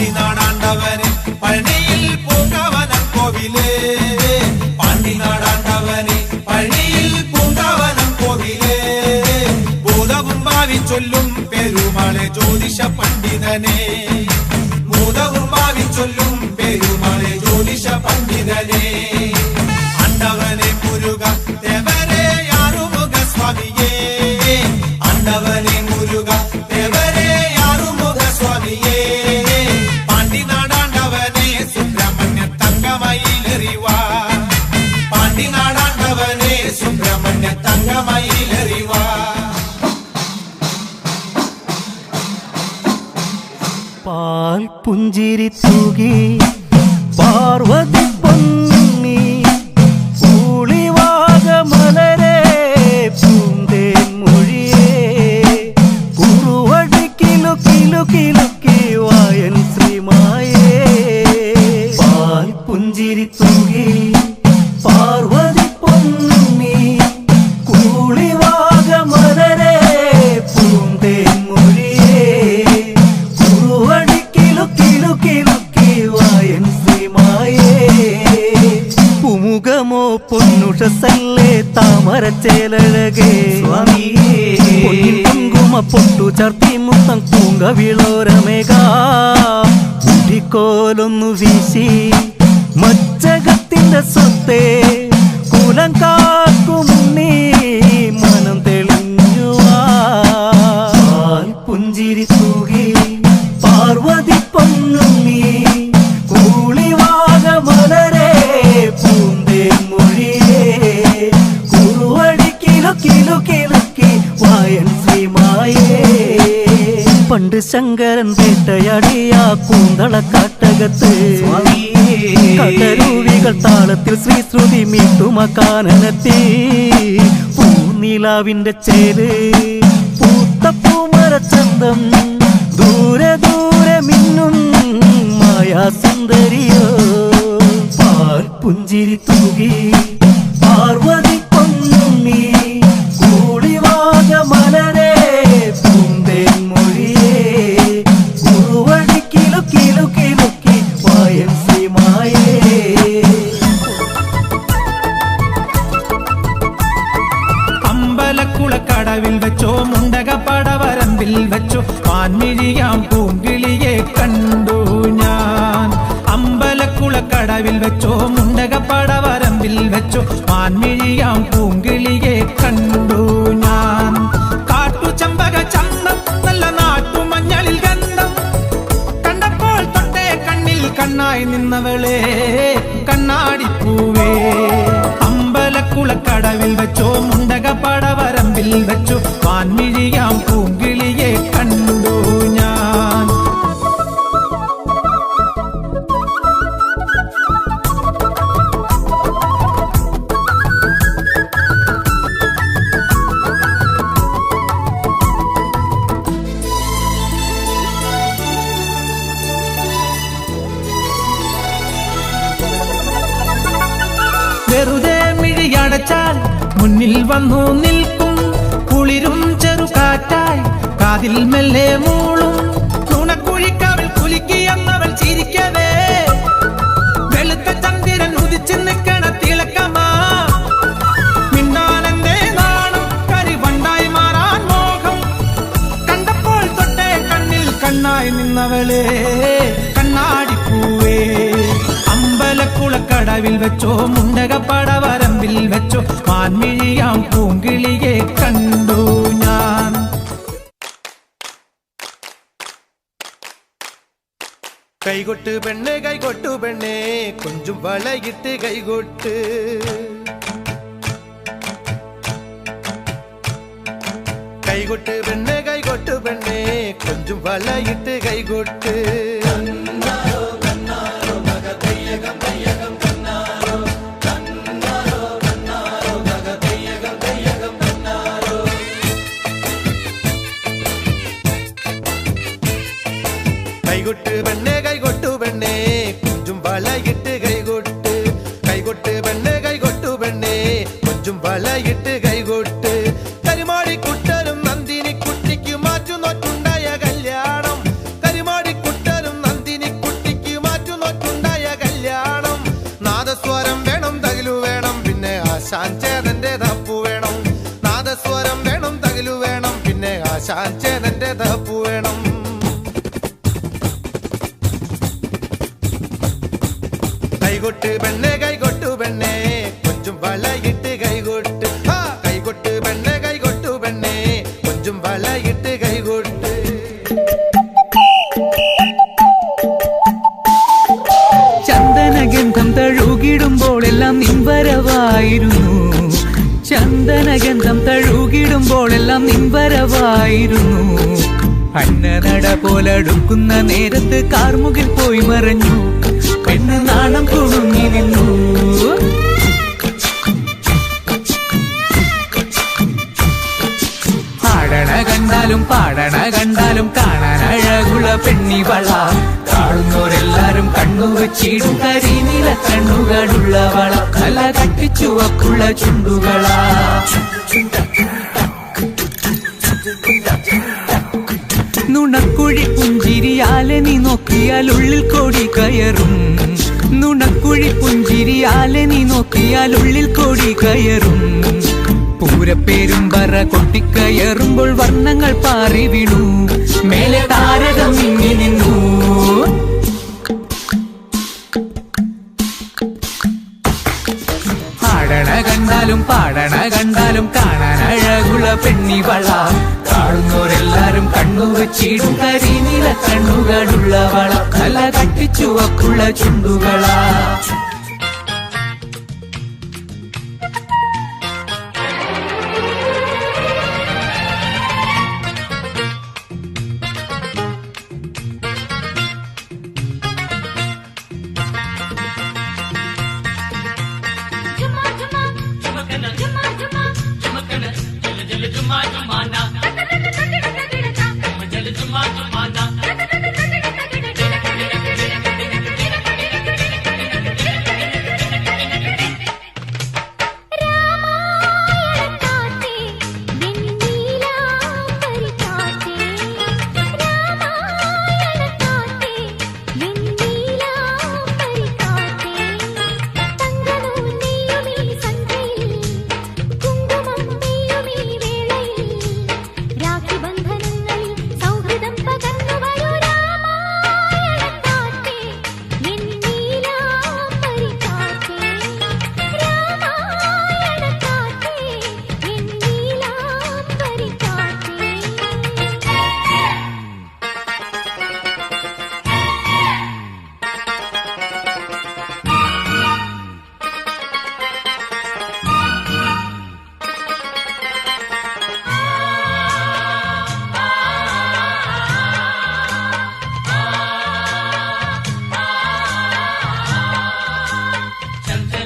പാണ്ടി നാടാണ്ടവന് പഴനിയിൽ പൂങ്കവനം கோவிலே പാണ്ടി നാടാണ്ടവന് പഴനിയിൽ പൂങ്കവനം கோவிலே ഭൂതവും ഭാവി ചൊല്ലും പെരുമാളെ ജ്യോതിഷ പണ്ഡിതനെ. ഭൂതവും ഭാവി ചൊല്ലും പുഞ്ചിരി കിലു കിലു കിലുക്കി വായൻ ശ്രീമായേ. പുമുഖമോ പൊന്നുഷസല്ലേ താമരച്ചേലഴകേ. കുങ്കുമ പൊട്ടു ചർത്തി മുത്തം കൂങ്ക മുടിക്കോലൊന്നു വീശി മച്ചകത്തിന്റെ സ്വത്തെ. കുലം കാക്കും കാട്ടകത്ത്. കടരൂവികൾ താളത്തിൽ ശ്രീശ്രുതി മീട്ടുമക്കാനത്തി പൂനിലാവിന്റെ ചേര് പൂത്ത പൂമരച്ചന്തം ദൂരെ ദൂരെ മിന്നും മായാ സുന്ദരിയോ പാൽ പുഞ്ചിരി തൂകി പാർവതി വന്നു നിൽക്കും കുളിരും ചെറുകാറ്റായി കാതിൽ മെല്ലെ മൂളും. നുണക്കുഴിക്കവൾ കുലുക്കിയെന്നവൾ ചിരിക്കവേ. വെളുത്ത ചന്ദ്രൻ ഉദിച്ചു നിൽക്കണ തിളക്കമാ. മിണ്ടാനെന്റെ നാണം കരിവണ്ടായി മാറാൻ മോഹം. കണ്ടപ്പോൾ തൊട്ടേ കണ്ണിൽ കണ്ണായി നിന്നവളെ കണ്ണാടിപ്പൂവേ. അമ്പലക്കുളക്കടവിൽ വെച്ചോ മുണ്ടകപ്പടവരമ്പിൽ വെച്ചോ. മാൻമിഴിയാം പൂങ്കിളിയെ കണ്ടു ഞാൻ. കൈകൊട്ട് പെണ്ണെ കൈകൊട്ടു പെണ്ണെ. കൊഞ്ചും വളയിട്ട് കൈകൊട്ട്. കൈകൊട്ട് പെണ്ണെ കൈകൊട്ടു പെണ്ണെ. കൊഞ്ചും വളയിട്ട് കൈകൊട്ട് കൈകൊട്ട്. ആശാൻ തപ്പു വേണം. കൈകൊട്ട് പെണ്ണെ കൊഞ്ചും വളയിട്ട് കൈകൊട്ട്. കൈകൊട്ട് പെണ്ണെ കൊഞ്ചും വളയിട്ട് കൈകൊട്ട്. ചന്ദനഗന്ധം തഴുകിടുമ്പോൾ എല്ലാം നിൻവരവായിരുന്നു. ചന്ദനഗന്ധം തഴുകിടുമ്പോൾ എല്ലാം നിൻവരവായിരുന്നു അന്നനട പോലടുക്കുന്ന നേരത്ത് കാർമുകിൽ പോയി മറഞ്ഞു. പെണ്ണ് നാണം കുണുങ്ങി നിന്നു. പാടണ കണ്ടാലും പാടണ കണ്ടാലും കാണാൻ അഴകുള്ള പെണ്ണിവള കാണുന്നവരെല്ലാരും കണ്ണു വെച്ചിടും. കരിനീല കണ്ണുകളുള്ളവള കല കട്ടിച്ചുവക്കുള്ള ചുണ്ടുകളാ. നുണക്കുഴി പുഞ്ചിരിയാലെ നീ നോക്കിയാൽ ഉള്ളിൽ കോടി കയറും. നുണക്കുഴി പുഞ്ചിരിയാലെ നീ നോക്കിയാൽ ഉള്ളിൽ കോടി കയറും. പൂരപ്പേരും പറ കൊട്ടിക്കയറുമ്പോൾ വർണങ്ങൾ പാറി വീണു. മേലെ താരകം ഇങ്ങി നിന്നു. ആടണ കണ്ടാലും പാടണ കണ്ടാലും പെണ്ണി പെണ്ണിവള കാണുന്നവരെല്ലാരും കണ്ണുവച്ചിടും. കരിനീല കണ്ണുകളുള്ളവള നല്ല കട്ടിച്ചുവക്കുള്ള ചുണ്ടുകളാ.